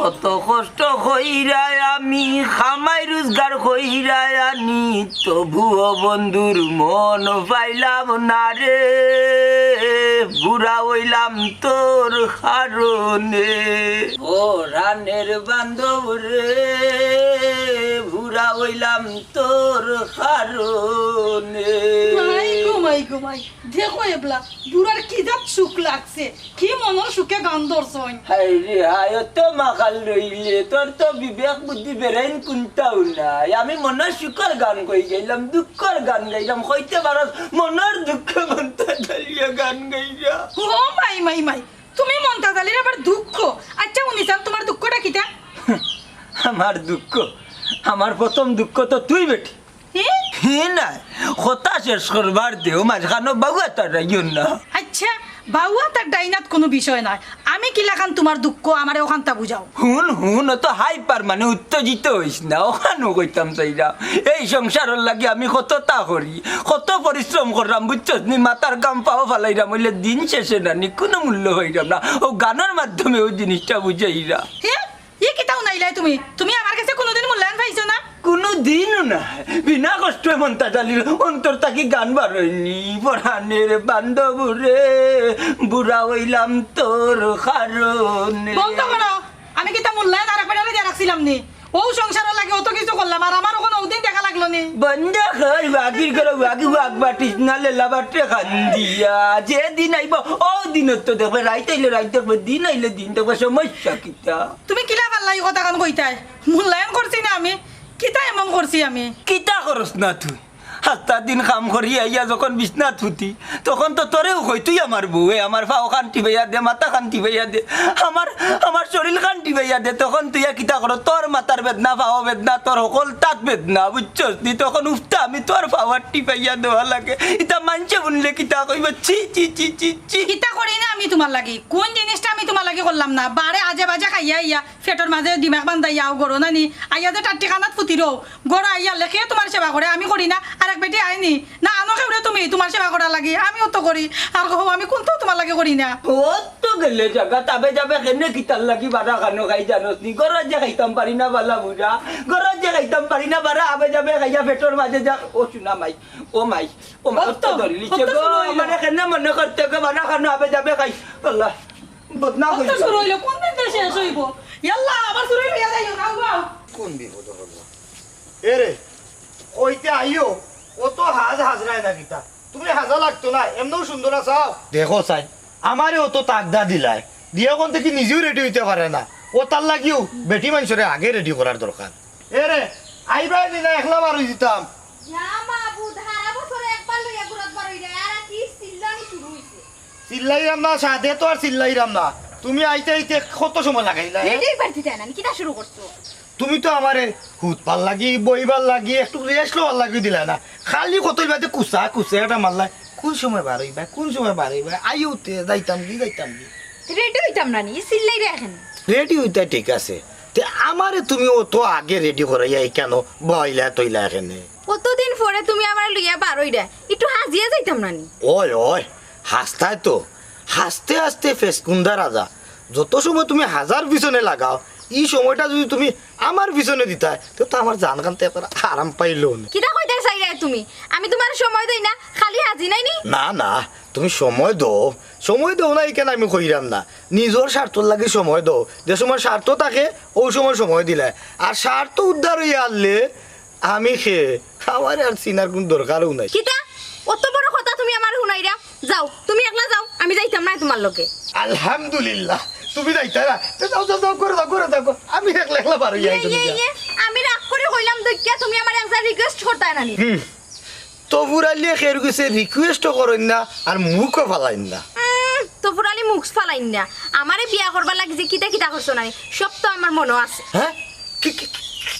কষ্ট কইরাই আমি খামাই রোজগার কইরাই আনি। তবুও বন্ধুর মন পাইলাম না রে, বুড়া হইলাম তোর কারণে। ও রানের বান্ধব রে, বুড়া হইলাম তোর কারণে। মাই গো মাই গো মাই দেখো এবলা বুড়ার কি জাত সুখ লাগছে? কি মনের সুখে গান ধরছই হাই রে হাই তো মাখাল রইলে তোর তো বিবেক বুদ্ধি বেরাইন কোনটাও নাই। আমি মনের সুখের গান কই গাইলাম দুঃখের গান গাইলাম। হইতে পারস মনের দুঃখ মনটা গান গাইলা। ও মাই মাই মাই তুমি মনটা জালির আবার দুঃখ। আচ্ছা উনিসান তোমার দুঃখটা কিটা আমার দুঃখ আমার প্রথম দুঃখ তো তুই বেটি। হ্যাঁ হে না হতা শেষ করবার দেও মাঝখানো বাবু একটা রাইও না আচ্ছা বাউয়া তার ডাইনাত কোনো বিষয় নয় আমি কি লাগান তোমার দুঃখ আমারে ওখানটা বুঝাও হুন হুন তো হাইপার মানে উত্তেজিত হইস না ওখানেও কইতাম চাইরা এই সংসারের লাগে আমি কত তা করি কত পরিশ্রম করলাম বুঝছস নি মাতার কাম পাও ফালাইরাম হইলে দিন শেষে না নি কোনো মূল্য হইরাম না ও গানের মাধ্যমে ওই জিনিসটা বুঝাইরা হ্যাঁ ই কিটাও নাইলাই তুমি তুমি আমার কাছে কোনোদিন মূল্যায়ন পাইছো না কোনো দিনও না। বিনা কষ্ট এমন তাজালির অন্তর তাকে গান বারইনি পরাণের বান্ধব রে বুড়া হইলাম তোর কারণে। বন্ধ করো আমি কিটা মূল্যায়ন আর একবার দিয়ে রাখছিলাম নি? ও সংসারের লাগে অত কিছু করলাম আর আমার ওদিন দেখা লাগল নি? বন্ধ কর বাকির করে বাকি বাক বাটিস না লেলা বাটে খান দিয়া। যে দিন আইব ও দিন তো দেখবে। রাইতে আইলে রাইতে দেখবে দিন আইলে দিন দেখবে সমস্যা কিতা? তুমি কিলা পারলাই কথা কান কইতাই মূল্যায়ন করছি না আমি। কিতা এমন করছি আমি? কিতা করস না তুই? সাতটা দিন কাম করি, আইয়া যখন বিছনাত ফুটি তখন তো তোরেও কই তুই আমার বউয়ে আমার পাও কান্তি ভাইয়া দে মাথা কান্তি ভাইয়া দে, আমার আমার শরীর কান্তি ভাইয়া দে, তখন তুই কিতা করো তোর মাথার বেদনা পাও বেদনা তোর সকল তাত বেদনা, বুঝছস নি তখন উফতা আমি তোর পাওয়ার টিপাইয়া দেওয়া লাগে। ইতা মানছে শুনলে কিতা কইব, ছি চি ছি ছি ছি। কিতা করি না আমি তোমার লাগি? কোন জিনিসটা আমি তোমার লাগি করলাম না? বারে আজে বাজে খাইয়া ইয়া ফেটর মাঝে দিমাগ বান্ধাইয়া আও গরো নানি আইয়া যে টাট্টি খানাত ফুটিরো গরো আইয়া লেখে তোমার সেবা করে আমি করি না। আর এক বেটি আইনি। না আনো খেউরে তুমি তোমার সেবা করা লাগি আমিও তো করি আর কহো আমি কোনটাও তোমার লাগে করি না? ও তো গেলে জায়গা তাবে যাবে কেনে কিতার লাগি বারা খানো খাই জানোস নি? গরজ যে খাইতাম পারি না বালা বুড়া গরজ যে খাইতাম পারি না বারা আবে যাবে খাইয়া পেটর মাঝে যা। ও শুনা মাই ও মাই ও মাই তো ধরি লিছে গো মানে কেনে মনে করতে গো বারা খানো আবে যাবে খাই। আল্লাহ বদনাম কত শুরু হইল কোন দিন শেষ হইব? ইয়াল্লা আবার শুরু যাইও গাও গাও কোন বিপদ হলো এরে ওইতে আইও ও তো হাজ হাজরায় না কিতা। তুমি হাজা লাগতো না এমনও সুন্দর আছাও দেখো চাই আমারে ও তো তাকদা দিলাই। দিয়ে কোন থেকে নিজেও রেডি হইতে পারে না? ও তার লাগিও বেটি মানুষরে আগে রেডি করার দরকার এরে আইবাই দিনা একলা বার হই দিতাম চিল্লাইরাম না সাথে তো আর চিল্লাইরাম না। তুমি আইতে আইতে কত সময় লাগাইলা? পারতি না কিটা শুরু করছ তুমি তো আমারে হুতপাল লাগি বইবার লাগি একটু রেস্ট লওয়ার লাগি দিলা না। খালি কতই বাদে কুসা কুসা এটা মারলাই কোন সময় বার হইবা কোন সময় বার হইবা? আইউতে যাইতাম কি যাইতাম কি রেডি হইতাম না নি সিল্লাই রাখেন রেডি হইতা ঠিক আছে। তে আমারে তুমি অত আগে রেডি করাইয়া কেন বইলা তৈলা এখানে? কতদিন পরে তুমি আমার লইয়া বার হইরা? একটু হাজিয়া যাইতাম না নি? ওই ওই হাসতায় তো। হাসতে হাসতে ফেসকুন্দা রাজা যত সময় তুমি হাজার পিছনে লাগাও এই সময়টা যদি তুমি আমার পিছনে দিতা তো তো আমার জান কানতে একবার আরাম পাইলো না। কিটা কইতে চাইরা তুমি? আমি তোমার সময় দেই না খালি হাজি নাই নি? না না তুমি সময় দাও। সময় দাও না এখানে আমি কইরাম না। নিজের স্বার্থর লাগে সময় দাও। যে সময় স্বার্থ থাকে ওই সময় সময় দিলে। আর স্বার্থ উদ্ধার হইয়া আনলে আমি খেয়ে আমার আর চিনার কোন দরকারও নাই। কিটা অত বড় কথা তুমি আমার শুনাইরা। যাও তুমি একলা যাও আমি যাইতাম না তোমার লগে। আলহামদুলিল্লাহ। তুমি যাইতা না। তো যাও যাও যাও করে দাও করে দাও আমি একলা একলা পারো ইয়ে, ইয়ে, ইয়ে, আমি রাগ করে কইলাম দইকা তুমি আমার একবার রিকোয়েস্ট করতাই না নি। তো বুড়ালিয়ে খের গেছে রিকোয়েস্টও করেন না আর মুখও ফালাইন না। তো পুরালি মুখ ফালাইন না। আমারে বিয়া করবার লাগে কিতা কিতা করছ না সব তো আমার মনে আছে। হ্যাঁ? কি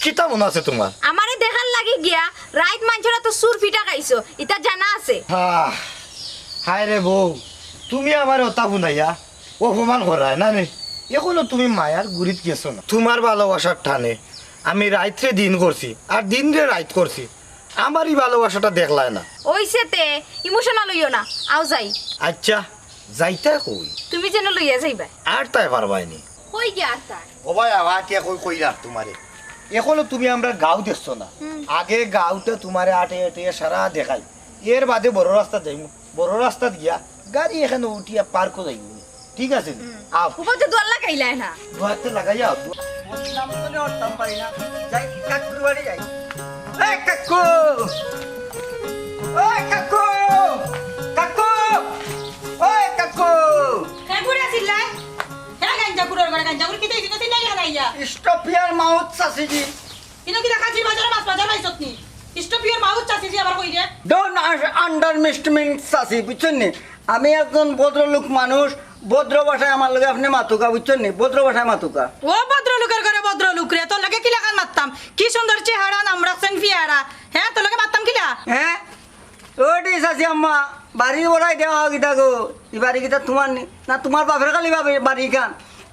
কিতা মনে আছে তোমার? আমারে দেখার লাগি গিয়া রাইত মাঞ্চরা তো সুর ফিটা খাইছো এটা জানা আছে। হ্যাঁ হায় রে বউ তুমি আমার অপমান করায় না নে? এখনও তুমি মায়ার গুড়িত গেছো না। তোমার ভালোবাসার টানে আমি রাইত্রে দিন করছি আর দিন রে রাইত করছি। আমারই ভালোবাসাটা দেখলায় না। ওইসে তে ইমোশনাল হইও না। আও যাই। আচ্ছা যাইতা কই? তুমি যেন লইয়া যাইবা। আর তাই পারবাইনি হই গিয়া আর তার? ও ভাই আবার কে কই কই রাখ তোমারে? এখনও তুমি আমরা গাঁও দেখছ না। আগে গাঁওতে তোমারে আটে আটে সারা দেখাই। এর বাদে বড় রাস্তা যাইমু। বড় রাস্তা দিয়া গাড়ি এখানে উঠিয়া পার্কও যাইমু ঠিক আছে। আও। উপরে দোয়ার লাগাইলাই না। দুহাতে লাগাই যাও যাই কাকুর বাড়ি যাই এই কাকু! ওই কাকু! কাকু! ওই কাকু! হ্যাঁ হ্যাঁ গাঞ্জা গাঞ্জা কিতে মাউথ সাসিজি কি দেখা জি বাজারে মাছ বাজার পাইছত নি? স্টপিয়ার মাউথ চাচি জি আবার কই রে? ডোন্ট আন্ডার মিস্টমেন্ট সাসি বুঝছেন আমি একজন ভদ্রলোক মানুষ ভদ্র ভাষায় আমার লগে আপনি মাতুকা বুঝছেন নি? ভদ্র ভাষায় মাতুকা। ও ভদ্রলোকের ঘরে ভদ্রলোক রে তোর লাগে কিলা খান মারতাম? কি সুন্দর চেহারা নাম রাখছেন ফিয়ারা। হ্যাঁ তোর লাগে মারতাম কিলা? হ্যাঁ? ওটি সাসি আম্মা বাড়ি বড়াই দেওয়া হোক ইটা গো? এই বাড়ি কিটা তোমার নি? না তোমার বাপের খালি বাড়ি বাড়ি ইখান।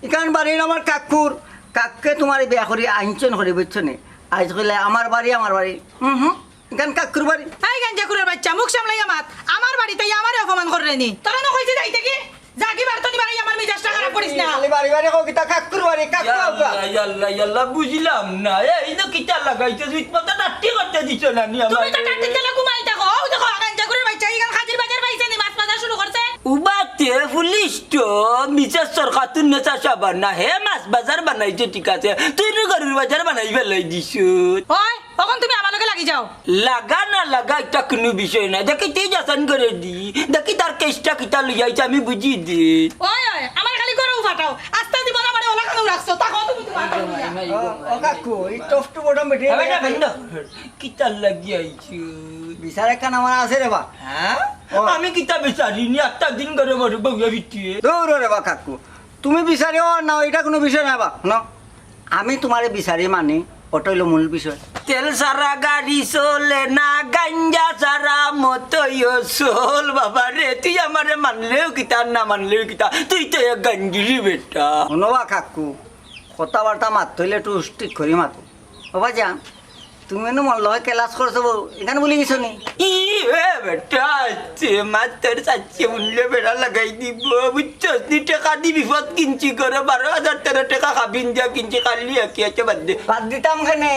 ইখান বাড়ির আমার কাকুর। কাককে তোমার বিয়া করি আইনচন করে বুঝছ নি? আজ কইলে আমার বাড়ি আমার বাড়ি। হুম হুম? ইখান কাকুর বাড়ি। এই গাঞ্জা কুড়োর বাচ্চা মুখ সামলাইয়া মাত। আমার বাড়িতে আমারে অপমান করে নি তোরা না কইছে যাইতে কি? জাকি বারতো নিবারে আমার মেজাজটা খারাপ করিস না। খালি বাড়ি বাড়ি হোক ইটা কাকুর বাড়ি কাকু আব্বা। ইয়াল্লা ইয়াল্লা ইয়াল্লা বুঝলাম না। এই তো কিটা লাগাইছে জুইত মতো নাট্য করতে দিছ না নি আমার? তুমি তো টাটির তেলে ঘুমাই থাকো। ও দেখো গাঞ্জা কুড়োর বাচ্চা ইগান খাজির বাজার পাইছে নি মাছ বাজার শুরু করছে। উবাতে পুলিশ তো মিসেস সরকার তুই নেচা সাবার না। হে মাছ বাজার বানাইছে ঠিক আছে। তুই গরুর বাজার বানাই ফেলাই দিছ ওই তখন তুমি লগে লাগি যাও। লাগা না লাগা এটা কোনো বিষয় না দেখি তুই যাচান করে দি। দেখি তার কেসটা কিটা লইয়াইছে আমি বুঝি দি। ওই ওই আমার খালি করে উঠাও আস্তে দিব না মানে ওলা কানু রাখছো তাকো তুমি তোমার ও কাকু এই টফটু বেটে কিটা লাগিয়াইছে বিচার একখান আমার আছে রে বা। হ্যাঁ? আমি কিতা বিচারিনি একটা দিন করে মরে বউয়া বিটিয়ে দৌড় রে বা কাকু। তুমি বিচারিও না এটা কোনো বিষয় না বা। ন আমি তোমারে বিচারি মানি। ওটা হইল মূল বিষয়। তেল সারা গাড়ি চলে না গাঞ্জা সারা মতইও চল বাবা রে তুই আমারে মানলেও কিতা না মানলেও কিতা তুই তো এক গাঞ্জিরি বেটা। শোনবা কাকু কথাবার্তা মাত হইলে একটু ঠিক করি মাতো। বাবা যা তুমি এনে মন লয় ক্লাস করছ এখানে বলি গেছো নি। ই বেটা আছে মাত্র চাচ্ছে মূল্য বেড়া লাগাই দিব বুঝছস নি? টাকা দি বিপদ কিনছি করে বারো হাজার তেরো টাকা খাবিন দিয়া কিনছি কালি আছে বাদ দে। বাদ দিতাম খানে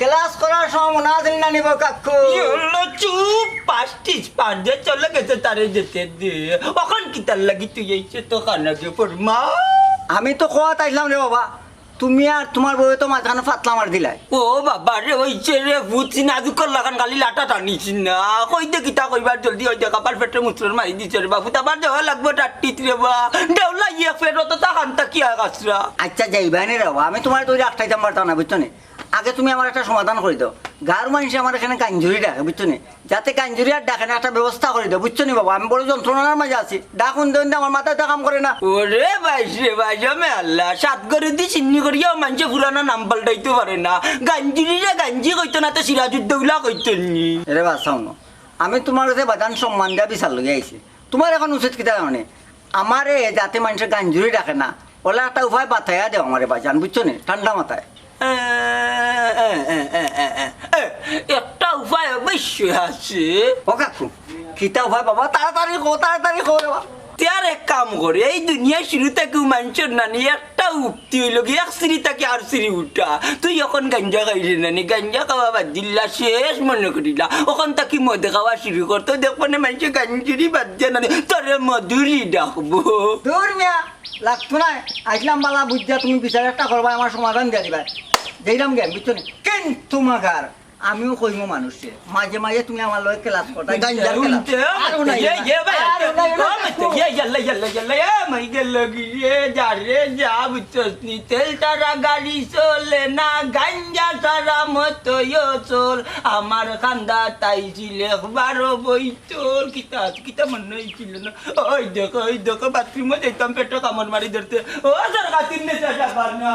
ক্লাস করার সময় মনে আছিল না নিব কাকু। ইয়োলো চুপ পাঁচ চলে গেছে তারে যেতে দে। ওখান কি তার লাগি তুই এইছে তো আমি তো কোয়া তাইলাম রে বাবা। তুমি আর তোমার বউ তো মাঝখানে ফাতলা মার দিলাই ও বাবা রে ওইছে রে বুঝছি না আজকাল লাগান কালি লাটা টানিছি না। কই দে কিতা কইবার জলদি ওই দেখা পার পেটে মুসর মারি দিছে রে বাবু তাবার দেওয়া লাগবে টাট্টিত রে বা। দেওলা ইয়ে ফের তো তা খান্তা কি আর কাছরা আচ্ছা যাইবাই নি রে আমি তোমার তৈরি আটটাইতাম পারতাম না বুঝছ নি? আগে তুমি আমার একটা সমাধান করে দাও। গার মানুষ আমার এখানে কাঞ্জুরি ডাকে বুঝছ নি? যাতে কাঞ্জুরি আর ডাকে না একটা ব্যবস্থা করে দাও বুঝছ নি বাবা? আমি বড় যন্ত্রণার মাঝে আছি। ডাকুন দেন আমার মাথায় তো কাম করে না। ওরে বাইশ রে বাইশ আমি আল্লাহ সাত করে দি চিন্নি করিয়াও মানুষে পুরানো নাম পাল্টাইতে পারে না। গাঞ্জিরি রে গাঞ্জি কইতো না তো সিরাজুদ্দৌলা কইতো নি। রে বা চাও আমি তোমার কাছে বাদান সম্মান দিয়া বিচার লগে আইছি। তোমার এখন উচিত কিতা মানে? আমারে যাতে মানুষের গাঞ্জুরি ডাকে না ওলা একটা উপায় বাতায়া দেও আমারে বাজান বুঝছ নি? ঠান্ডা মাথায়। একটা উপায় অবশ্যই আছে ও কাকু কিতা উপায় বাবা তাড়াতাড়ি কো তাড়াতাড়ি কো রে বা তার এক কাম করে এই দুনিয়া শুরু থেকে মানুষের নানি একটা উঠতি হইল কি এক সিঁড়ি থেকে আর সিঁড়ি উঠা। তুই এখন গাঞ্জা খাইলি নানি, গাঞ্জা খাওয়া বাদ দিলা, শেষ মনে করিলা ওখান থেকে মদ খাওয়া শুরু করতো দেখব না মানুষের গাঞ্জুরি বাদ দিয়ে নানি তোরে মধুরি ডাকবো। দূর মিয়া, লাগতো না আসলাম বালা বুঝছা তুমি বিচার একটা করবা আমার সমাধান দিয়া দিবা। যেইরাম জ্ঞান বুঝছ কিন্তু মাগার আমিও কইম মানুষে। মাঝে মাঝে তুমি আমার লগে ক্লাস করতা গাঞ্জার আর নাই। আর নাই গাড়ি চলে না গাঞ্জা সারা মতো চল। আমার খান্দা তাই ছিল বারো বই তোর কিতা কিতা মনে হয়েছিল না। ওই দেখো ওই দেখো বাথরুমে যেতাম পেটো কামড় মারি ধরতে। ও সরকার তিন নেশা যাবার না।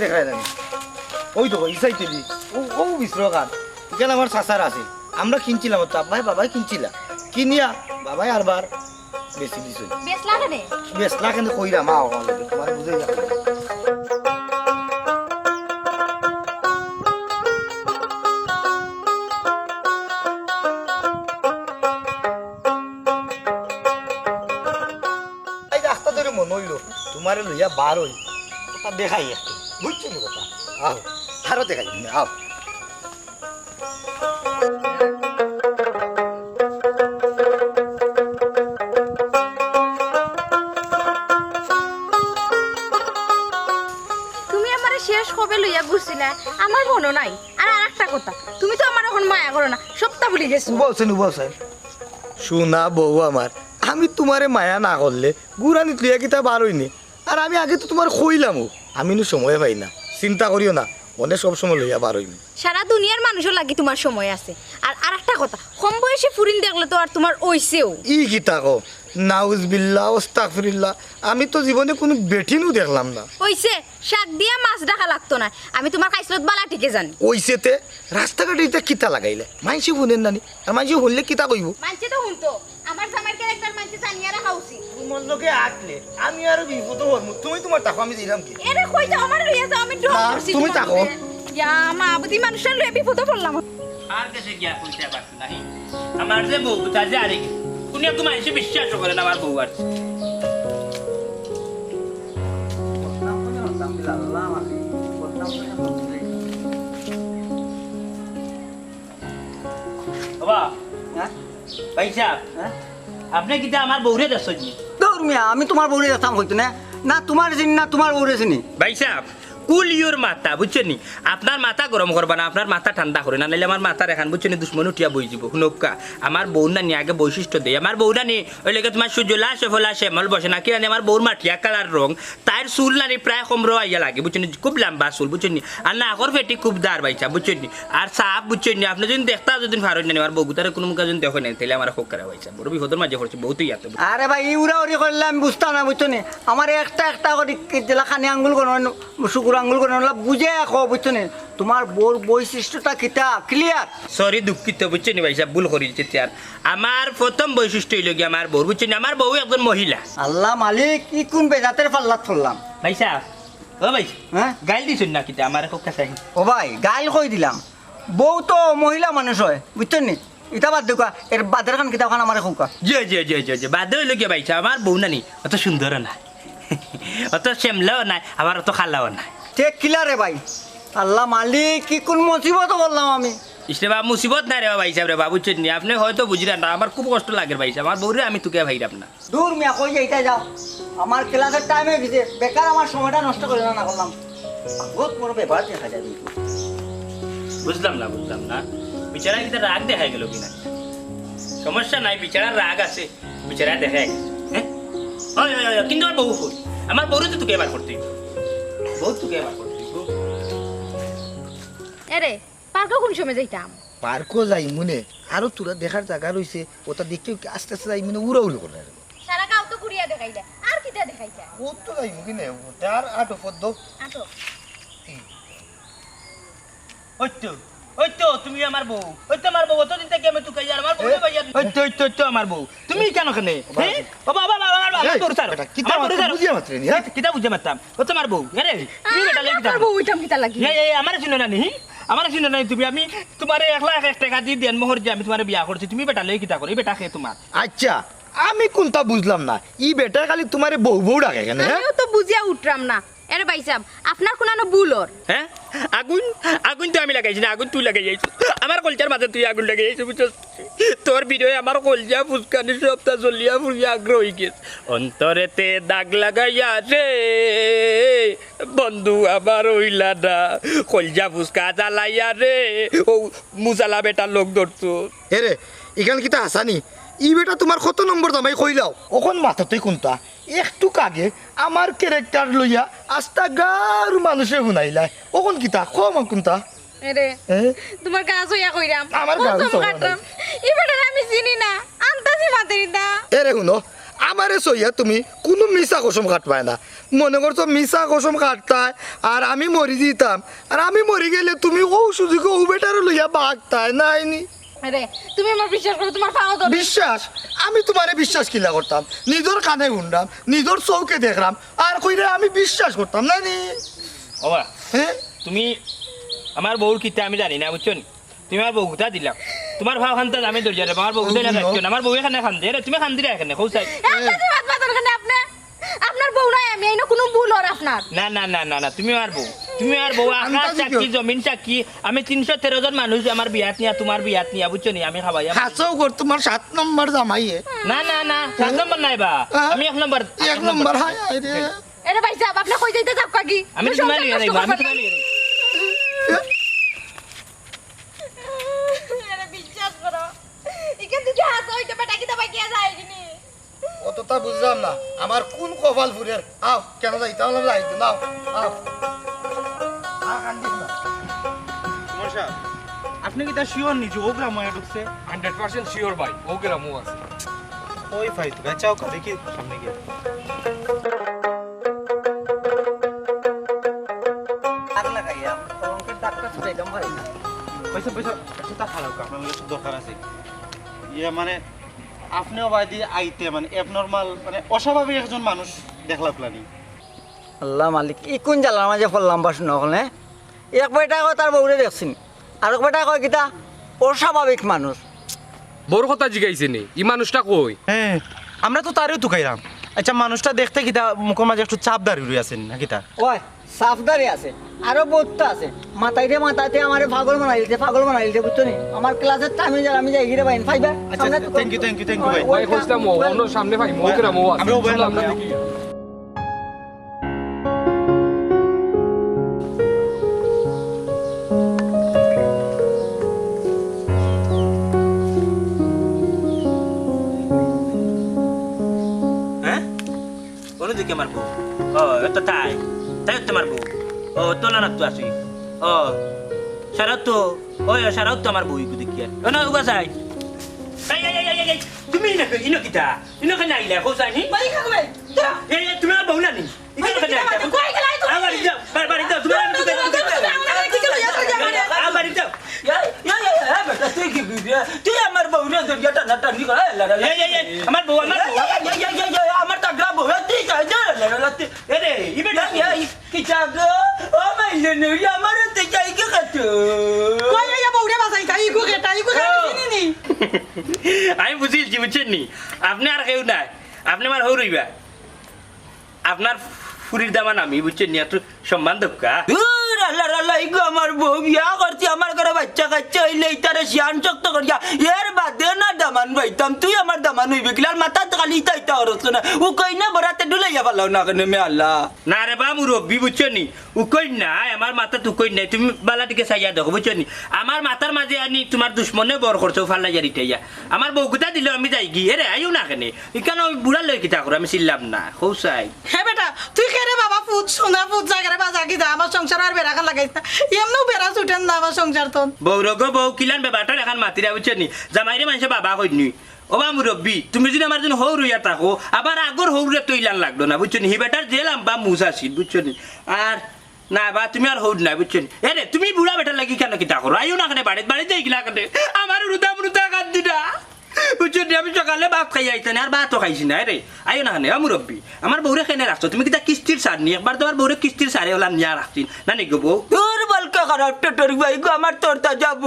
দেখায় জানি ওই তো ওই সাইতে দি ও ও বিশ্র এখানে আমার আছে। আমরা কিনছিলাম তো আব্বাই বাবাই কিনছিলাম কিনিয়া বাবাই আরবার বেশি দিছো বেসলা রে বেসলা কিন্তু কইরা মা তোমার বুঝাই যাবে তোমারে লইয়া বার হই। দেখাই একটু। বুঝছিলি কথা আও আরও তুমি আও তুমি আমারে শেষ কবে লইয়া ঘুরছিলা আমার মনে নাই। আর আরেকটা কথা তুমি তো আমার এখন মায়া করো না। সবটা ভুলে গেছো। বলছেন বলছেন শোনা। বউ আমার আমি তোমারে মায়া না করলে গুড়ানি তুই কিতা বার হইনি। আর আমি আগে তো তোমার কইলামও। আমি নো সময় পাই না। চিন্তা করিও না অনেক সব সময় লইয়া বার হইনি। সারা দুনিয়ার মানুষের লাগি তোমার সময় আছে। আর আর একটা কথা কম বয়সে ফুরিন দেখলে তো আর তোমার ওইসেও ই কিতা কো নাউজ বিল্লাহ ওস্তাগফিরুল্লাহ আমি তো জীবনে কোনো বেঠিনও দেখলাম না। ওইসে শাক দিয়া মাছ ডাকা লাগতো না। আমি তোমার খাইসলত বালা ঠিকে জানি। ওইসেতে রাস্তাঘাটে এটা কিতা লাগাইলে? মাইসি শুনেন নানি আর মাইসি শুনলে কিতা কইব? মানছে তো শুনতো আমার জামাইর ক্যারেক্টার মানছে জানিয়া রাখা উচিত। তোমার লোকে আটলে আমি আর বিপদ হরমু তুমি তোমার টাকা আমি দিলাম কি? এরে কই যাও আমার লইয়া যাও আমি ডর করছি তুমি তোমার ইয়া মা বুদ্ধি মানুষের লইয়া বিপদে পড়লাম। আর কাছে গিয়া কইতে পারছি নাই আমার যে বউ তা যে আরে কোন একটু মানুষে বিশ্বাস করে না আমার বউ আর। বাবা পয়সা আপনি কিটা আমার বউরে দেখছেন দৌড় মিয়া আমি তোমার বউরে দেখতাম হইতো না। না তোমার চিনি না তোমার বউরে চিনি। ভাই সাহেব কুল মাথা, বুঝছেন নি? আপনার মাথা গরম করবা না, আপনার মাথা ঠান্ডা করে না, নাহলে আমার মাথার এখান, বুঝছেন দুশ্মন উঠিয়া বই যাব, হুনকা। আমার বউ নানি আগে বৈশিষ্ট্য দেয় আমার বউ নানি ওই লেগে তোমার সুজলা সেফলা শ্যামল বসে না কি জানি আমার বউর মাটিয়া কালার রং। তার চুল নানি প্রায় কমরো আইয়া লাগে, বুঝছেন নি? খুব লম্বা চুল, বুঝছেন নি। আর নাগর ফেটি খুব দার বাইছা বুঝছেন নি। আর সাপ বুঝছেন নি, আপনি যদি দেখতা যদি ভারত নানি আমার বউ তার কোনো মুখে যদি দেখো নাই তাহলে আমার হোক হয়েছে বড় বিপদের মাঝে পড়ছে বহুত ইয়াতে আরে ভাই ইউরা উড়ি করলে আমি বুঝতাম না বুঝছ নি? আমার একটা একটা করে জেলা খানি আঙ্গুল কোনো শুকুর আঙ্গুল কোনো বুঝে রাখো বুঝছ নি? তোমার বউর বৈশিষ্ট্যটা কিতা? ক্লিয়ার সরি দুঃখিত বুঝছেন নি ভাই সাহেব ভুল করেছি আর আমার প্রথম বৈশিষ্ট্য হইল কি আমার বউ বুঝছেন নি? আমার বউ একজন মহিলা। আল্লাহ মালিক কি কোন বেজাতের পাল্লাত ফেললাম? ভাই সাহেব ও ভাই হ্যাঁ গাইল দিছুন না কিতা? আমার খুব কাছে ও ভাই গাইল কই দিলাম। বউ তো মহিলা মানুষ হয় বুঝছ নি? ইটা বাদ দেখুয়া এর বাদের খান কিতাব খান আমার খুকা জি জি জি জি জি বাদ হইল কি ভাই সাহেব আমার বউ নানি অত সুন্দর না অত শ্যামলাও নাই আবার অত খালাও নাই। ঠিক কিলা রে ভাই? আল্লাহ মালিক কি কোন মুসিবত বললাম আমি? ইসলে মুসিবত নাই রে ভাই সাহেব রে বাবু বুঝছেন আপনি হয়তো বুঝলেন না আমার খুব কষ্ট লাগে ভাই সাহেব। আমার বউরে আমি তোকে ভাই আপনার দূর মিয়া কই যাইতে যাও। আমার ক্লাসের টাইমে গেছে। বেকার আমার সময়টা নষ্ট করে না করলাম। বহুত বড় ব্যাপার দেখা যায় বুঝলাম না বুঝলাম না। বিচারা কিন্তু রাগ দেখা গেল কিনা? সমস্যা নাই বিচারার রাগ আছে বিচারা দেখা গেছে হ্যাঁ কিন্তু আমার বউ? আমার বউরে তো তোকে এবার করতে হইব। বউ তোকে এবার করতে হইব। এরে পার্কে কোন সময় যাইতাম? পার্কও যাই মনে। আরও তোরা দেখার জায়গা রয়েছে ওটা দেখতে আস্তে আস্তে যাই মনে উড়া উড়ি করে সারা গাঁও তো ঘুরিয়া দেখাইলে আর কিটা দেখাইছা কত তো যাই কিনে আর আটো পদ্ম। আটো। ওই তো, তুমি আমার বউ ওই আমার বউ অতদিন থেকে আমি তোকে আর আমার বউ ভাইয়া ওই তো ওই তো ওই তো আমার বউ। তুমি কেন খানে হ্যাঁ? ও বাবা তোর স্যার কিতা বুঝিয়া মাত্র নি, হ্যাঁ? কিতা আরে তুমি বেটা লেগে আমার বউ উঠাম কিটা লাগি। এই, এই, আমার শুনে না নি আমার শুনে নাই তুমি আমি তোমার এক লাখ এক টাকা দিয়ে দেন মোহর আমি তোমার বিয়া করছি তুমি বেটা লই কিতা করো এই বেটা খেয়ে তোমার আচ্ছা আমি কোনটা বুঝলাম না ই বেটা খালি তোমার বউ বউ ডাকে কেন হ্যাঁ তো বুঝিয়া উঠরাম না। এরে ভাই সাহেব আপনার কোনানো ভুল ওর? হ্যাঁ? আগুন? আগুন তো আমি লাগাইছি না আগুন তুই লাগাই যাইছ আমার কলচার মাঝে তুই আগুন লাগাই যাইছ বুঝছস? তোর বিরয়ে আমার কলজা ফুসকানি সপ্তাহ চলিয়া ফুরিয়া আগ্রহ হয়ে গেছে। অন্তরেতে দাগ লাগাইয়া রে বন্ধু আমার হইলা না। কলজা ফুসকা জ্বালাইয়া রে ও মুজালা বেটা লোক ধরতো। এরে এখানে কিতা হাসানি ই বেটা তোমার কত নম্বর দামাই কইলাও? ওখন মাথা তুই কোনটা? একটু কাগে আমার ক্যারেক্টার লইয়া আস্তা গার মানুষে শুনাইলাই ওখন কিতা কম কোনটা এরে তোমার কাজ হইয়া কইরাম আমার কাজ কসম কাটরাম এবারে আমি চিনি না। আন্তাজি মাতেরিদা এরে শুনো আমারে সইয়া তুমি কোনো মিশা কসম কাটবাই না। মনে করছ মিশা কসম কাটতায় আর আমি মরি দিতাম। আর আমি মরি গেলে তুমি ও সুযোগ ও বেটারে লইয়া বাগতায় নাইনি তুমি আমার বিশ্বাস করো তোমার পাও তো বিশ্বাস? আমি তোমারে বিশ্বাস কিলা করতাম। নিজের কানে শুনলাম নিজের চৌকে দেখলাম আর কইরে আমি বিশ্বাস করতাম না নি? বাবা হ্যাঁ তুমি আমার বউর কিতা আমি জানি না বুঝছ নি? তুমি আমার বউটা দিলাম তোমার ভাব খান্তা আমি রে আমার না। না আমার বউ এখানে খান্দে রে তুমি খান্দি রে এখানে বাদ বাদ আপনি? আপনার বউ নয় আমি কোনো ভুল ওর আপনার। না না না না না তুমি আর বউ। তুমি আর বউ আকাশ চাকি জমিন চাকি। আমি তিনশো তেরো জন মানুষ আমার বিয়াত নিয়া তোমার বিয়াত নিয়া বুঝছ নি? আমি খাবাই হাসও কর তোমার সাত নম্বর জামাই না না না সাত নম্বর নাই বা। হ্যাঁ? আমি এক নম্বর এক নম্বর হাই হাই রে। এটা ভাই সাহেব আপনি কই যাইতে যাব কাকি আমি তোমার লিয়ে যাইবো আমি তোমার লিয়ে আরে বিশ্বাস করো এখান থেকে হাত হইতে বেটা কি দাবাই কে যায় কিনি অতটা বুঝলাম না ফুরের আও কেন যাইতে হলাম যাইতে নাও আও আপনি কি তা শিওর নি যে ও গ্রাম হয়ে ঢুকছে? হান্ড্রেড পার্সেন্ট শিওর ভাই ও গ্রামও আছে। ওই ফাই তো চাও কা দেখি সামনে গিয়ে। পয়সা পয়সা তা খারাপ আপনার দরকার আছে। ইয়ে মানে আপনিও বাদি আইতে মানে এবনর্মাল মানে অস্বাভাবিক একজন মানুষ দেখলা প্লানি আল্লাহ মালিক ই কোন জ্বালার মাঝে ফললাম বাস হলে এক বেটা কয় তার বউরে দেখছেন আর এক বেটা কয় কিতা? অস্বাভাবিক মানুষ। বড় কথা জিগাইছে নি ই মানুষটা কই? হ্যাঁ আমরা তো তারেও তুকাইলাম আচ্ছা মানুষটা দেখতে কিতা মুখের মাঝে একটু চাপ দাঁড়িয়ে রয়ে আছেন না কিতা ওই সাফদারি আছে। আরও বহুতটা আছে। মাথাইতে মাথাইতে আমার পাগল বানাই দিতে পাগল বানাই দিতে বুঝছ নি? আমার ক্লাসের টাইমে যারা আমি যাই গিরে পাইন ফাইবা আচ্ছা thank you thank you thank you ভাই। ভাই কষ্ট ও অন্য সামনে ভাই মুখরা মো আছে? আমরা ও এটা তাই তাই তোমার বউ ও তো না তো আসি ও সারাত তো ও সারাত তো আমার বউ ইগুদি কি আর না উবা চাই এই এই এই এই এই তুমি ইনো ইনো কিটা ইনো কেন আইলা কোসাই নি বাড়ি খাবে এই এই তুমি আমার বউ না নি ইনো কেন আইলা কই গেলাই তুমি? আমার যাও বাড়ি যাও তুমি আমি তুই আমার যাও তুই আমার বউ না দরিয়া টানা টানি করে এই এই এই আমার বউ আমার বউ আমার তে চাই কি কত কই আইয়া বউরে বাসাই খাই ইগু গেটা ইগু খাই চিনি নি আমি বুঝিয়েছি বুঝছেন নি আপনি আর কেউ নাই। আপনি আমার হয়ে রইবা আপনার ফুরির দামান আমি বুঝছেন নি এত সম্মান দক্কা আমার বউ বিয়া করছি আমার ঘরে বাচ্চা কাচ্চা হইলে ইতারে শিয়ান শক্ত করিয়া এর বাদে না দামান পাইতাম তুই আমার দামান হইবে কিলার মাথা খালি তাইতা হরস না। ও কই না বরাতে ডুলাইয়া পালাও না কেন মে আল্লাহ। না রে বা মুরব্বি বুঝছ নি? উকই নাই আমার মাথা তুকই নাই তুমি বালা দিকে চাইয়া দেখো বুঝছ নি? আমার মাথার মাঝে আনি তোমার দুশ্মনে বর করছ ফাল্লা জারি টাইয়া আমার বউকুতা দিলে আমি যাই গিয়ে রে আইও না কেন? ইকানো আমি বুড়া লই কিতা করো আমি চিল্লাম না হৌসাই হে বেটা তুই কেরে বাবা ফুট সোনা ফুট জায়গারে বাজা কি দা আমার সংসার আর বেড়া খান লাগাইছ না এমনও বেড়া ছুটেন না আমার সংসার তো। বউ রগ, বউ কিলান বেবাটার এখন মাতিরা বুঝছ নি। জামাইরে মানুষে বাবা কইনি ওবা মুরব্বী তুমি যদি আমার জন্য হৌ রইয়া থাকো আবার আগর হৌরে তৈলান লাগল না বুঝছ হি বেটার জেলাম বা মুসাসিদ বুঝছ নি? আর না বা, তুমি আর হৌদ নাই বুঝছ নি? এরে তুমি বুড়া বেটার লাগি কেন কিতা করো আইও না কেন বাড়িতে বাড়িতে গিলা কেন? আমার রুদা মুরুদা কান্দিটা বুঝছ আমি সকালে ভাত খাই আইতে না আর ভাতও খাইছি না রে আইও না কেন মুরব্বী আমার বউরে কেনে রাখছো তুমি কিতা কিস্তির সার নি একবার তোমার বউরে কিস্তির সারে হলাম নিয়া রাখছি না নাকি বউ তোর বলকা খারাপ টোটর ভাই গো আমার তোরটা যাব।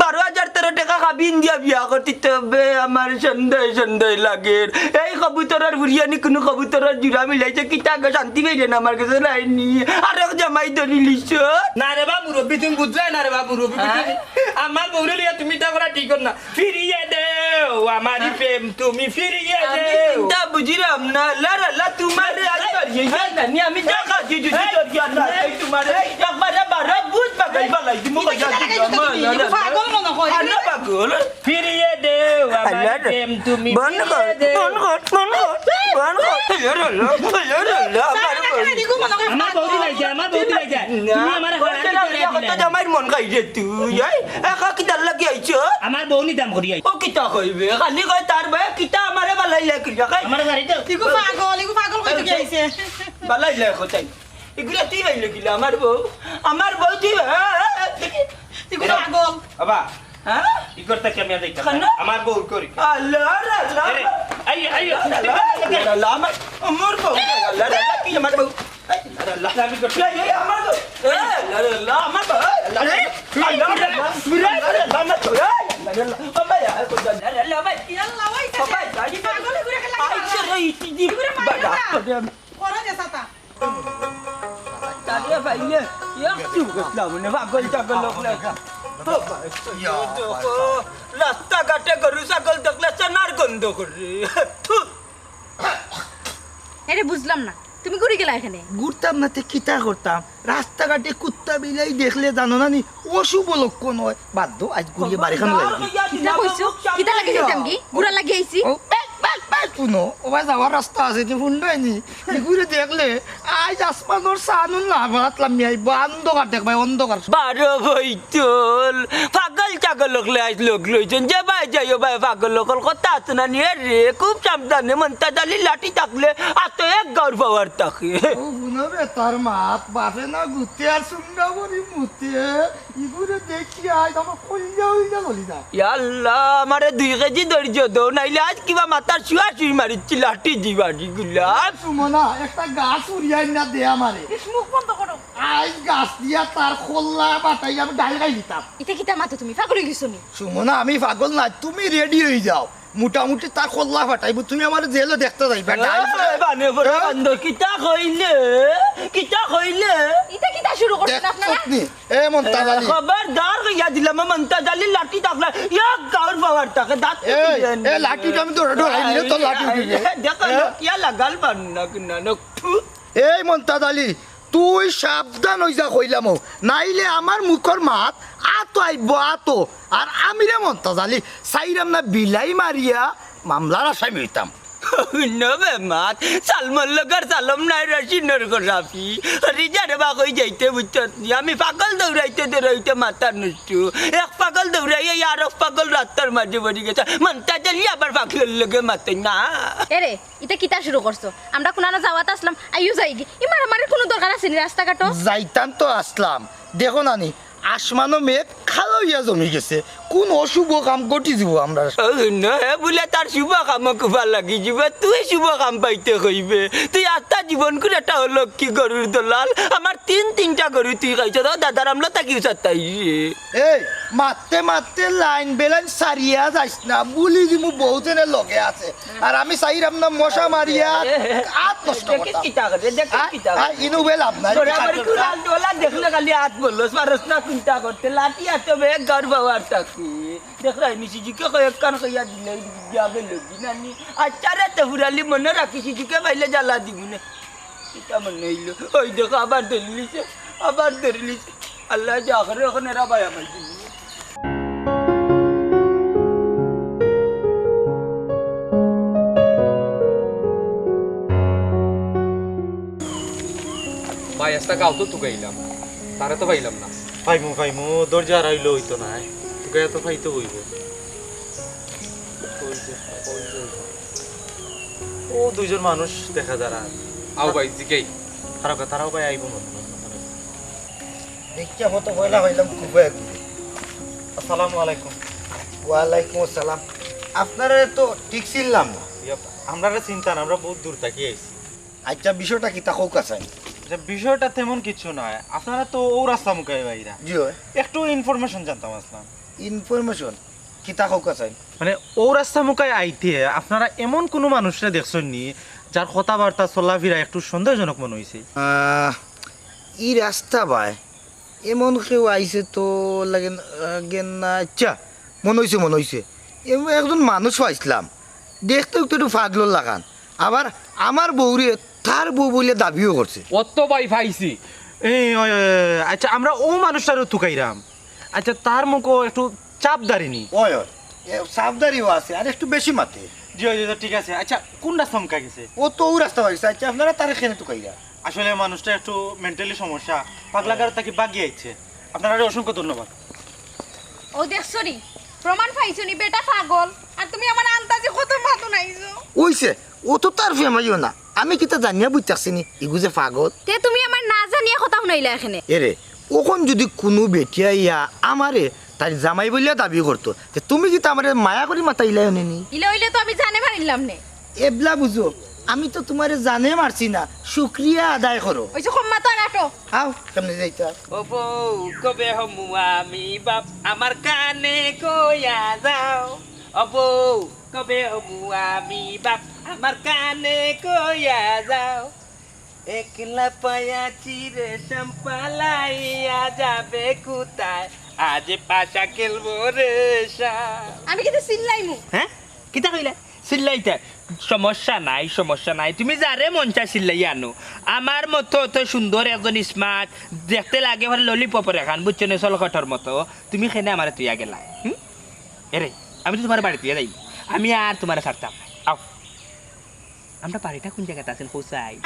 বারো হাজার তেরো টাকা খাবি ইন্ডিয়া বিয়া করতে তবে আমার সন্দেহ সন্দেহ লাগে। এই কবুতরের বিরিয়ানি কোনো কবুতরের জুড়া মিলাইছে কি টাকা শান্তি পেলে না আমার কাছে লাইনি আর এক জামাই ধরি লিছ। না রে বা মুরব্বী তুমি বুঝলে না রে বা মুরব্বী আমার বউরে লিয়া তুমি তা করা ঠিক না। ফিরিয়ে দেও আমারই প্রেম তুমি ফিরিয়ে দেও তা বুঝিলাম না লারা লা তোমার নানি আমি জায়গা দিদি দিদি না তোমার একবারে বারে বুঝ বালাই দিমু কইয়া পাগল মনে হয় আনা পাগল ফিরিয়ে দেও আমার প্রেম তুমি বন্ধ কর বন্ধ কর বন্ধ কর বন্ধ কর ইয়ারল্লা ইয়ারল্লা আমার ইগু মনে আমার বৌদি লাইছে আমার বৌদি লাইছে তুমি আমার জামাইর খাই রে তুই একা কিতার লাগি আইছ আমার বউ নি দাম করি ও কিতা কইবে খালি কয় তার ভাই কিতা আমারে বালাই লাগি আমার পাগল পাগল কই আইছে বালাই লাগ এগুলা তুই ভাই লাগিলা আমার বউ আমার বউ তুই ইগু পাগল বাবা হ্যাঁ ই করতে কি আমি? না। আমার বউ করি আল্লাহ আল্লাহ আই আই আল্লাহ আমার আমার বউ আল্লাহ আল্লাহ কি আমার বউ আল্লাহ আমি করতে এই, এই, আমার বউ। আল্লাহ, আল্লাহ, আমার বউ। আল্লাহ, আল্লাহ, আল্লাহ, আল্লাহ, আল্লাহ, আমার বউ। আল্লাহ, আল্লাহ, আল্লাহ, রাস্তাঘাটে গরু ছাগল দেখলে চেনার গন্ধ করে। আরে বুঝলাম না তুমি ঘুরে গেলা এখানে? ঘুরতাম না তে কিতা করতাম? রাস্তাঘাটে কুত্তা বিলাই দেখলে জানো না নি অশুভ লক্ষণ হয়। বাধ্য আজ ঘুরিয়ে বাড়িখান লাগবে কিতা কইছো? কিতা লাগি কি? ঘুরা লাগি আইছি? ও ব্যাক ব্যাক ব্যাক ওবাই যাওয়ার রাস্তা আছে যে শুনবাই নি ঘুরে দেখলে আজ আসমানোর সানুন না ভাতলাম আইব অন্ধকার দেখবাই অন্ধকার বারো বইতল পাগল চাগল লোকলে আজ লোক লইছেন যে ভাই যাইও ভাই পাগল লোকল কথা আছে না নিয়ে রে খুব সাবধানে মনটা জালি লাঠি থাকলে আত এক গৌর পাওয়ার থাকে। তার মাত বাপে না গুতে আর সুন্দর করি মুতে। ইগুরে দেখি আজ আমার কইয়া হইয়া বলি না আল্লাহ আমারে দুই কেজি ধৈর্য দো নাইলে আজ কিবা মাথার শুয়া শুই মারিচ্ছি লাঠি দিবাড়ি গুলা সুমনা একটা গাছ উড়িয়াই না দে আমারে। মুখ বন্ধ করো। আজ গাছ দিয়া তার খোল্লা বাটাই আমি ডাল গাই দিতাম। এটা কিতা মাতো তুমি? পাগল হয়ে গেছো নি সুমনা আমি পাগল না তুমি রেডি হয়ে যাও। মোটামুটি তার খোল্লা ফাটাইব তুমি আমার জেলে দেখতে যাইবা। ডাল বানে বড় বান্ধ কিতা কইলে? কিতা কইলে? এটা কিতা শুরু করছেন আপনারা? এ মন্তা জানি খবরদার কইয়া দিলাম মনটা জালি লাঠি থাকলে এক গাউর পাওয়ার থাকে দাঁত এই, এই আমি লাঠি। দেখো? কিয়া লাগাল বান্না কিনা নকু এই মন্তা জালি তুই সাবধান হই যা কইলাম। নাইলে আমার মুখর মাত আতো আইব আতো আর আমি রে মন্তা জালি চাইরাম না বিলাই মারিয়া মামলার আসামি হইতাম মাত সালমন লগার সালম নাই রিজারে বা কই যাইতে আমি পাগল দৌড়াইতে দৌড়াইতে মাথা নষ্ট। এক পাগল দৌড়াই আর এক পাগল রাস্তার মাঝে পড়ে গেছে। মনটা জালি আবার লগে মাতে না। এরে এটা কিতা শুরু করছ? আমরা কোনানো যাওয়াত আসলাম আইও যাই গি ইমার আমার কোনো দরকার আছে নি রাস্তাঘাটো যাইতাম তো আসলাম। দেখো নানি আসমানো মেঘ খালো ইয়া জমি গেছে। কোন অশুভ কাম ঘটি যাব আমরা বোলে তার শুভ কাম কুবা লাগি যাব তুই শুভ কাম পাইতে কইবে তুই আত্মা জীবন করে একটা লক্ষ্মী গরুর দলাল আমার তিন তিনটা গরু তুই খাইছ দাদার আমলো তাকিও সাতাই এই মারতে মারতে লাইন বেলাইন সারিয়া যাইস না বুলি দিমু বহুজনের লগে আছে। আর আমি চাইরাম না মশা মারিয়া আত নষ্ট করতাম ইনু বেল আপনার দেখলে খালি হাত বলল পারস না চিন্তা করতে লাঠি হাতে বেগ গার বাবার থাকি দেখ রাই মিশিজুকে কয়েক কান কইয়া দিলে যাবে লগি নানি আচ্ছা রে তো হুরালি মনে রাখি সিজুকে পাইলে জ্বালা দিবি না এটা মনে হইল আবার ধরলিছে আবার ধরলিছে আল্লাহ যা করে ওখানে রাবাই আমার ভাই আস্তা গাও তো তুকাইলাম তারে তো পাইলাম না ফাইমু ফাইমু দরজা হারাইলে হইতো না তোকে এত ফাইতে হইব। ও দুইজন মানুষ দেখা যারা। আও ভাই জিগাই। তারা তারাও ভাই আইব মনে দেখিয়া মতো পয়লা হইলাম খুব আসসালামু আলাইকুম। ওয়ালাইকুম আসসালাম। আপনারা তো ঠিক ছিলাম না। আমরা চিন্তা না আমরা বহুত দূর থাকি আইছি। আচ্ছা বিষয়টা কি তা হোক আছে আচ্ছা বিষয়টা তেমন কিছু নয় আপনারা তো ও রাস্তা মুখে বাইরা জি একটু ইনফরমেশন জানতাম আসলাম। ইনফরমেশন কি তা হোক আছে মানে ও রাস্তা মুখায় আইতে আপনারা এমন কোনো মানুষরা দেখছেন নি যার কথাবার্তা চলাফেরা একটু সন্দেহজনক মনে হয়েছে ই রাস্তা বাই এমন কেউ আইছে তো লাগে গেন না আচ্ছা মনে হয়েছে মনে হয়েছে এমন একজন মানুষ পাইছিলাম দেখতে একটু একটু ফাগল লাগান। আবার আমার বউরে তার বউ বলে দাবিও করছে। অত ভাই পাইছি এই আচ্ছা আমরা ও মানুষটারও তুকাইরাম আচ্ছা তার মুখও একটু চাপ দাঁড়িনি? ওই ওই। সাবধারিও আছে আর একটু বেশি মাতে। জি জি জি, ঠিক আছে। আচ্ছা কোন রাস্তা মুখা গেছে? ও তো ও রাস্তা পাইছে আচ্ছা আপনারা তার এখানে তো কাইরা আসলে মানুষটা একটু মেন্টালি সমস্যা। পাগলাগার তাকে বাগিয়ে আইছে? আপনারা অসংখ্য ধন্যবাদ। ও দেখছ নি প্রমাণ পাইছো নি বেটা পাগল? আর তুমি আমার আন্তাজে কত মাতো নাইছো? ওইছে ও তো তার ফেমাইও না। আমি কিতা জানিয়া বুঝতেছি নি? ইগু যে পাগল। তে তুমি আমার না জানিয়ে কথা শুনাইলা এখানে। এরে ওখন যদি কোনো বেটিয়া ইয়া আমারে তাই জামাই বলিয়া দাবি করতো যে তুমি কি আমার মায়া করি মাতা ইলাই নি ইলে হইলে তো আমি জানে মারিলাম নে। এবলা বুঝো আমি তো তোমার জানে মারছি না শুক্রিয়া আদায় করো। ওই যে তো নাটো হাও কেমনে যাইতা? ও বউ কবে হমু আমি বাপ আমার কানে কইয়া যাও। ও বউ কবে হমু আমি বাপ আমার কানে কইয়া যাও। একলা পায়া চিরে সম্পালাইয়া যাবে কোথায়? আজ পাশা খেলব রে আমি কিন্তু চিল্লাইমু। হ্যাঁ? কিতা কইলা? চিল্লাইতা। সমস্যা নাই সমস্যা নাই। তুমি যারে চায় চিল্লাই আনো। আমার মতো অত সুন্দর একজন স্মার্ট দেখতে লাগে মানে ললিপপের এখান বুঝছ না? সলকটর মতো। তুমি খেনে আমার তুইয়া গেলাই হুম? এরে আমি তো তোমার বাড়িতে যাই আমি আর তোমার ছাড়তাম। আও। আমরা বাড়িটা কোন জায়গাতে আছেন কোথায়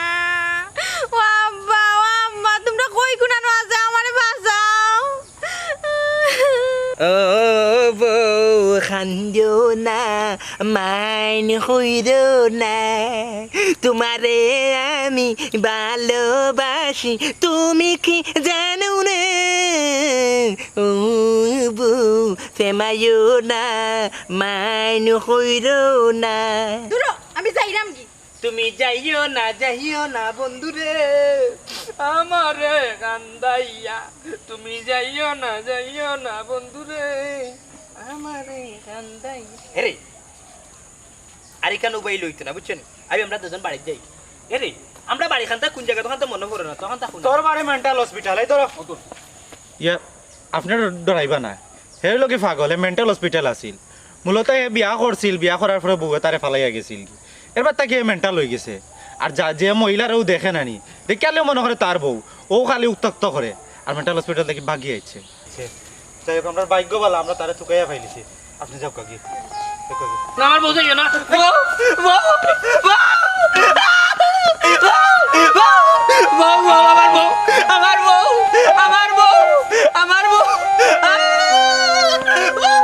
আব্বা আম্মা তোমরা কই কুনানো আছে? আমারে বাঁচাও। ও বউ খান্দিও না মাইন হইরো না। তোমারে আমি ভালোবাসি তুমি কি জানো না? ও বউ না মাইন হইরো না। আমি যাইরাম কি? তুমি যাইও না যাইও না বন্ধুরে আমারে কান্দাইয়া তুমি যাইও না যাইও না বন্ধুরে আমারে কান্দাইয়া এরে আর এখানে উবাই লইতো না বুঝছেন আমি আমরা দুজন বাড়ি যাই। এরে আমরা বাড়ি খান্তা কোন জায়গা তখন তো মনে পড়ে না তখন তখন তোর বাড়ি মেন্টাল হসপিটাল এই ধরো। ইয়া আপনার ডরাইবা না। সেই লোকে পাগল মেন্টাল হসপিটাল আছিল। মূলত এ বিয়া করছিল বিয়া করার পরে বউয়ে তারে ফালাইয়া গেছিল। এবার তাকে মেন্টাল হয়ে গেছে। আর যা যে মহিলারাও দেখে নানি দেখালেও মনে করে তার বউ ও খালি উত্তক্ত করে আর মেন্টাল হসপিটাল দেখি ভাগিয়ে আছে যাই হোক আমরা ভাগ্য বলা আমরা তারা চুকাইয়া ফাইলিছি আপনি যাও কাকি। আমার বউ আমার বউ আমার বউ আমার বউ আমার বউ আমার বউ